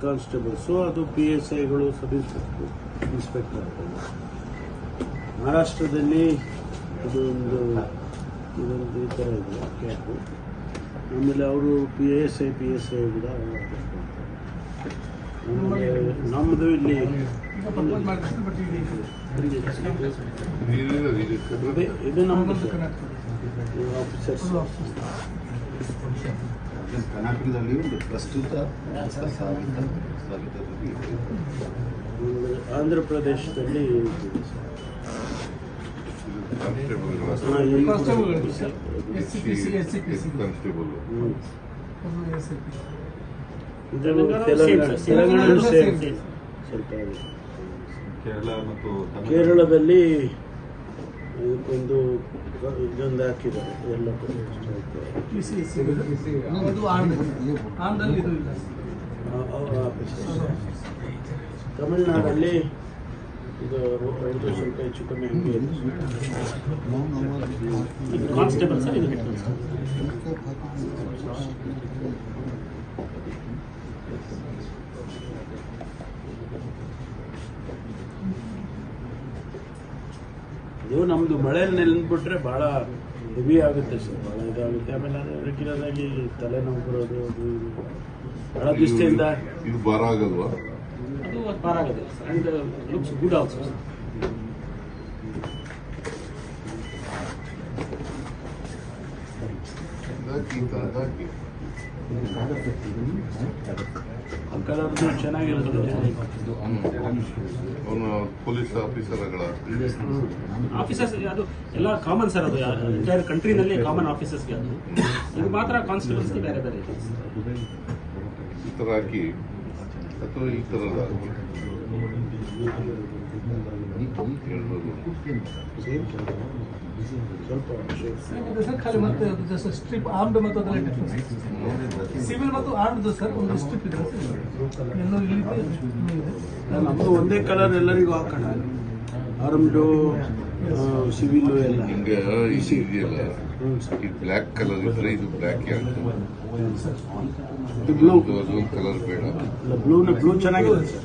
Constables ಅದು P S ಐಗಳು sub inspector inspector ಮಹಾರಾಷ್ಟ್ರದಲ್ಲಿ ಇದು ಒಂದು ಇದೊಂದು ಈ ಥರ ಇದೆ ಕ್ಯಾಪು ಆಮೇಲೆ ಅವರು P S I P S I ಕೂಡ ಆಮೇಲೆ ನಮ್ಮದು ಇಲ್ಲಿ ಇದು ನಮ್ಮದು ಆಫೀಸರ್ಸ್ ಕರ್ನಾಟಕದಲ್ಲಿ ಒಂದು ಪ್ರಸ್ತುತ ಆಂಧ್ರ ಪ್ರದೇಶದಲ್ಲಿ. ಕೇರಳ ಮತ್ತು ಕೇರಳದಲ್ಲಿ ಒಂದು ಇದೊಂದು ಹಾಕಿದ್ದಾರೆ. ಎಲ್ಲ ಕಡೆ ತಮಿಳ್ನಾಡಲ್ಲಿ ಇದು ಒಂದು ಸ್ವಲ್ಪ ಹೆಚ್ಚು ಕಮ್ಮಿ ಹಂಗೆ ಕಾನ್ಸ್ಟೇಬಲ್ ಸರ್ ಇದು ಇದು ನಮ್ದು ಮಳೆ ನೆನ್ಬಿಟ್ರೆ ಬಹಳ ಹೆವಿ ಆಗುತ್ತೆ ಸರ್. ಭಾಳ ಇದಾಗುತ್ತೆ. ಆಮೇಲೆ ರೆಗ್ಯುಲರಾಗಿ ತಲೆನೋವು ಬರೋದು ಅದು ಇದು. ಭಾಳ ದಿವಸದಿಂದ ಇದು ಭಾರ ಆಗಲ್ವಾ? ಅದು ಭಾರ ಆಗೋದಿಲ್ಲ sir. And looks good also sir ಕಲರ್ದು ಚೆನ್ನಾಗಿರುತ್ತೆ ಅವನು ಪೊಲೀಸ್ ಆಫೀಸರ್ಗಳ ಆಫೀಸರ್ಸ್ ಅದು ಎಲ್ಲ ಕಾಮನ್ ಸರ್ ಅದು ಎಂಟೈರ್ ಕಂಟ್ರಿನಲ್ಲಿ ಕಾಮನ್ ಆಫೀಸರ್ಸ್ಗೆ ಅದು. ಇದು ಮಾತ್ರ ಕಾನ್ಸ್ಟೇಬಲ್ಸ್ಗೆ ಬೇರೆ ಬೇರೆ ಈ ಹಾಕಿ ಅಥವಾ ಈ ಸರ್ ಖಾಲಿ ಮತ್ತೆ ಅದು ಜಸ್ಟ್ ಸ್ಟ್ರಿಪ್ ಆರ್ಮ್ಡ್ ಮತ್ತು ಅದರ ಸಿವಿಲ್ ಮತ್ತು ಆರ್ಮ್ಡ್ ಸರ್ ಒಂದು ಸ್ಟ್ರಿಪ್ ಇದೆ. ಇಲ್ಲಿ. ನಮ್ಮದು ಒಂದೇ ಕಲರ್ ಎಲ್ಲರಿಗೂ ಹಾಕೋಣ. ಆರ್ಮ್ಡು ಸಿವಿಲ್ ಎಲ್ಲ. ಹಿಂಗೆ ಇದು ಇದೆಯಲ್ಲ ಈ ಬ್ಲ್ಯಾಕ್ ಕಲರ್ ಇದ್ರೆ ಇದು ಬ್ಲ್ಯಾಕ್ ಬ್ಲೂ ಅದೊಂದು ಕಲರ್ ಬೇಡ. ಬ್ಲೂನ ಬ್ಲೂ ಚೆನ್ನಾಗಿದೆ ಸರ್.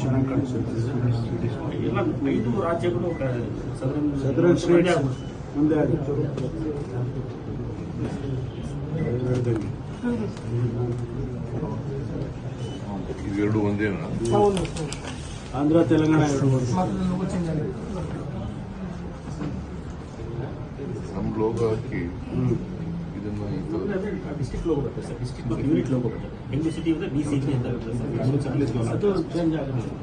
ಚೆನ್ನಾಗಿ ಕಾಣಿಸುತ್ತೆ ಎಲ್ಲ ಐದು ರಾಜ್ಯಗಳು ಸದರನ್ ಸದರನ್ ಸ್ಟೇಟ್ಸ್ ಮುಂದೆ ಆಗುತ್ತೆ. ಇವೆರಡು ಒಂದೇನಾ ಹೌದು. ಸರ್. ಆಂಧ್ರ ತೆಲಂಗಾಣ ಎರಡು ನಮ್ಮ ಲೋಗ डिस्ट्रिक्ट लोगों का सर डिस्ट्रिक्ट यूनिट लोगों का एमडी सिटी होता है बी सिटी अंदर तो जनजागरण